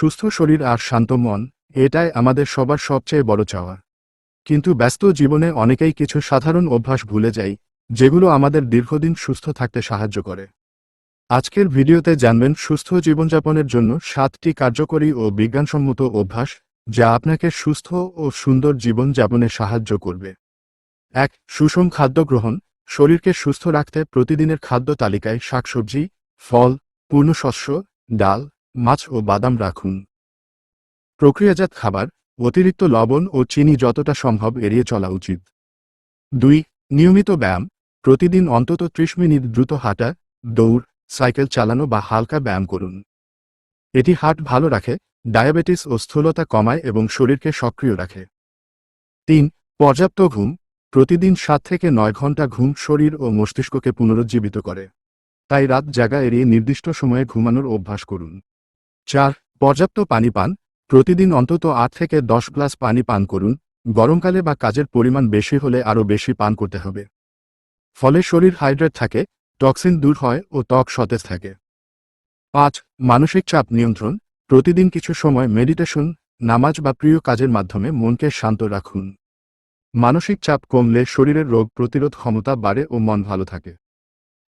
সুস্থ শরীর আর শান্ত মন, এটাই আমাদের সবার সবচেয়ে বড় চাওয়া। কিন্তু ব্যস্ত জীবনে অনেকেই কিছু সাধারণ অভ্যাস ভুলে যাই যেগুলো আমাদের দীর্ঘদিন সুস্থ থাকতে সাহায্য করে। আজকের ভিডিওতে জানবেন সুস্থ জীবনযাপনের জন্য সাতটি কার্যকরী ও বিজ্ঞানসম্মত অভ্যাস, যা আপনাকে সুস্থ ও সুন্দর জীবনযাপনে সাহায্য করবে। এক, সুষম খাদ্য গ্রহণ, শরীরকে সুস্থ রাখতে প্রতিদিনের খাদ্য তালিকায় শাকসবজি, ফল পূর্ণশস্য ডাল মাছ ও বাদাম রাখুন। প্রক্রিয়াজাত খাবার, অতিরিক্ত লবণ ও চিনি যতটা সম্ভব এড়িয়ে চলা উচিত। দুই, নিয়মিত ব্যায়াম, প্রতিদিন অন্তত ত্রিশ মিনিট দ্রুত হাঁটা, দৌড়, সাইকেল চালানো বা হালকা ব্যায়াম করুন। এটি হার্ট ভালো রাখে, ডায়াবেটিস ও স্থূলতা কমায় এবং শরীরকে সক্রিয় রাখে। তিন, পর্যাপ্ত ঘুম, প্রতিদিন সাত থেকে নয় ঘণ্টা ঘুম শরীর ও মস্তিষ্ককে পুনরুজ্জীবিত করে। তাই রাত জাগা এড়িয়ে নির্দিষ্ট সময়ে ঘুমানোর অভ্যাস করুন। চার, পর্যাপ্ত পানি পান। প্রতিদিন অন্তত আট থেকে দশ গ্লাস পানি পান করুন। গরমকালে বা কাজের পরিমাণ বেশি হলে আরও বেশি পান করতে হবে। ফলে শরীর হাইড্রেট থাকে, টক্সিন দূর হয় ও ত্বক সতেজ থাকে। পাঁচ, মানসিক চাপ নিয়ন্ত্রণ। প্রতিদিন কিছু সময় মেডিটেশন, নামাজ বা প্রিয় কাজের মাধ্যমে মনকে শান্ত রাখুন। মানসিক চাপ কমলে শরীরের রোগ প্রতিরোধ ক্ষমতা বাড়ে ও মন ভালো থাকে।